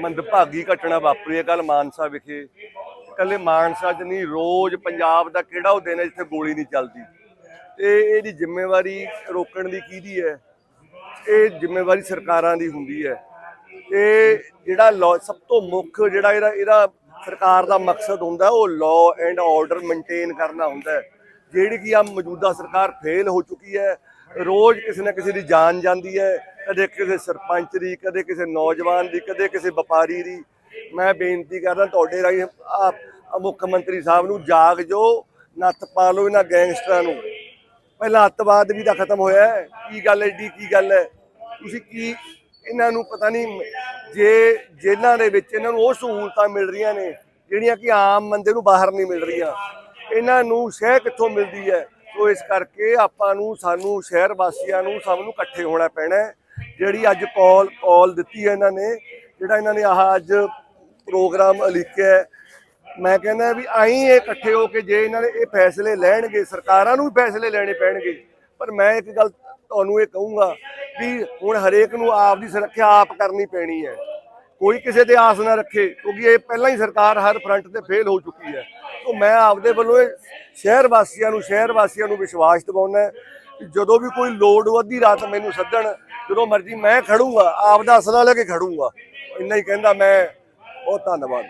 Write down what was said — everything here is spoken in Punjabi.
ਮੰਦਭਾਗੀ ਘਟਨਾ ਵਾਪਰੀ ਹੈ ਕੱਲ ਮਾਨਸਾ ਵਿਖੇ। ਕੱਲੇ ਮਾਨਸਾ 'ਚ ਨਹੀਂ, ਰੋਜ਼ ਪੰਜਾਬ ਦਾ ਕਿਹੜਾ ਉਹ ਦਿਨ ਹੈ ਜਿੱਥੇ ਗੋਲੀ ਨਹੀਂ ਚੱਲਦੀ। ਤੇ ਇਹਦੀ ਜ਼ਿੰਮੇਵਾਰੀ ਰੋਕਣ ਦੀ ਕਿਹਦੀ ਹੈ? ਇਹ ਜ਼ਿੰਮੇਵਾਰੀ ਸਰਕਾਰਾਂ ਦੀ ਹੁੰਦੀ ਹੈ। ਇਹ ਜਿਹੜਾ law- ਸਭ ਤੋਂ ਮੁੱਖ ਜਿਹੜਾ ਇਹਦਾ ਇਹਦਾ ਸਰਕਾਰ ਦਾ ਮਕਸਦ ਹੁੰਦਾ, ਉਹ ਲਾਅ ਐਂਡ ਆਰਡਰ ਮੇਨਟੇਨ ਕਰਨਾ ਹੁੰਦਾ ਜਿਹੜੀ ਕਿ ਆ ਮੌਜੂਦਾ ਸਰਕਾਰ ਫੇਲ ਹੋ ਚੁੱਕੀ ਹੈ। ਰੋਜ਼ ਕਿਸੇ ਨਾ ਕਿਸੇ ਦੀ ਜਾਨ ਜਾਂਦੀ ਹੈ। ਕਦੇ ਕਿਸੇ ਸਰਪੰਚ ਦੀ, ਕਦੇ ਕਿਸੇ ਨੌਜਵਾਨ ਦੀ, ਕਦੇ ਕਿਸੇ ਵਪਾਰੀ ਦੀ। ਮੈਂ ਬੇਨਤੀ ਕਰਦਾ ਤੁਹਾਡੇ ਰਾਹੀਂ ਆ ਮੁੱਖ ਮੰਤਰੀ ਸਾਹਿਬ ਨੂੰ ਜਾਗ ਜੋ, ਨੱਥ ਪਾ ਲਓ ਇਹਨਾਂ ਗੈਂਗਸਟਰਾਂ ਨੂੰ। ਪਹਿਲਾਂ ਅੱਤਵਾਦ ਵੀ ਤਾਂ ਖਤਮ ਹੋਇਆ ਹੈ। ਕੀ ਗੱਲ ਐਡੀ ਕੀ ਗੱਲ ਹੈ? ਤੁਸੀਂ ਕੀ ਇਹਨਾਂ ਨੂੰ ਪਤਾ ਨਹੀਂ, ਜੇ ਜੇਲ੍ਹਾਂ ਦੇ ਵਿੱਚ ਇਹਨਾਂ ਨੂੰ ਉਹ ਸਹੂਲਤਾਂ ਮਿਲ ਰਹੀਆਂ ਨੇ, ਜਿਹੜੀਆਂ ਕਿ ਆਮ ਬੰਦੇ ਨੂੰ ਬਾਹਰ ਨਹੀਂ ਮਿਲ ਰਹੀਆਂ, ਇਹਨਾਂ ਨੂੰ ਸ਼ਹਿ ਕਿੱਥੋਂ ਮਿਲਦੀ ਹੈ? ਸੋ ਇਸ ਕਰਕੇ ਆਪਾਂ ਨੂੰ, ਸਾਨੂੰ ਸ਼ਹਿਰ ਵਾਸੀਆਂ ਨੂੰ ਸਭ ਨੂੰ ਇਕੱਠੇ ਹੋਣਾ ਪੈਣਾ ਹੈ। ਜਿਹੜੀ ਅੱਜ ਕਾਲ ਕਾਲ ਦਿੱਤੀ ਹੈ ਇਹਨਾਂ ਨੇ, ਜਿਹੜਾ ਇਹਨਾਂ ਨੇ ਆਹ ਅੱਜ ਪ੍ਰੋਗਰਾਮ ਲਿਖਿਆ ਮੈਂ ਕਹਿੰਦਾ ਵੀ ਆਈ ਇਹ ਇਕੱਠੇ ਹੋ ਕੇ ਜੇ ਇਹਨਾਂ ਨੇ ਇਹ ਫੈਸਲੇ ਲੈਣਗੇ, ਸਰਕਾਰਾਂ ਨੂੰ ਵੀ ਫੈਸਲੇ ਲੈਣੇ ਪੈਣਗੇ, ਪਰ ਮੈਂ ਇੱਕ ਗੱਲ ਤੁਹਾਨੂੰ ਇਹ ਕਹੂੰਗਾ ਵੀ ਹੁਣ ਹਰੇਕ ਨੂੰ ਆਪ ਦੀ ਸੁਰੱਖਿਆ ਆਪ ਕਰਨੀ ਪੈਣੀ ਹੈ। ਕੋਈ ਕਿਸੇ ਤੇ ਆਸ ਨਾ ਰੱਖੇ, ਕਿਉਂਕਿ ਇਹ ਪਹਿਲਾਂ ਹੀ ਸਰਕਾਰ ਹਰ ਫਰੰਟ ਤੇ ਫੇਲ ਹੋ ਚੁੱਕੀ ਹੈ। ਤੋਂ ਮੈਂ ਆਪਦੇ ਵੱਲੋਂ ਇਹ ਸ਼ਹਿਰ ਵਾਸੀਆਂ ਨੂੰ, ਸ਼ਹਿਰ ਵਾਸੀਆਂ ਨੂੰ ਵਿਸ਼ਵਾਸ ਦਿਵਾਉਣਾ ਜਦੋਂ ਵੀ ਕੋਈ ਲੋੜ ਹੋ ਰਾਤ ਮੈਨੂੰ ਸੱਦਣ ਜਦੋਂ ਮਰਜ਼ੀ ਮੈਂ ਖੜੂੰਗਾ ਆਪਦਾ ਅਸਲਾ ਲੈ ਕੇ ਖੜੂੰਗਾ। ਇੰਨਾ ਹੀ ਕਹਿੰਦਾ ਮੈਂ, ਬਹੁਤ ਧੰਨਵਾਦ।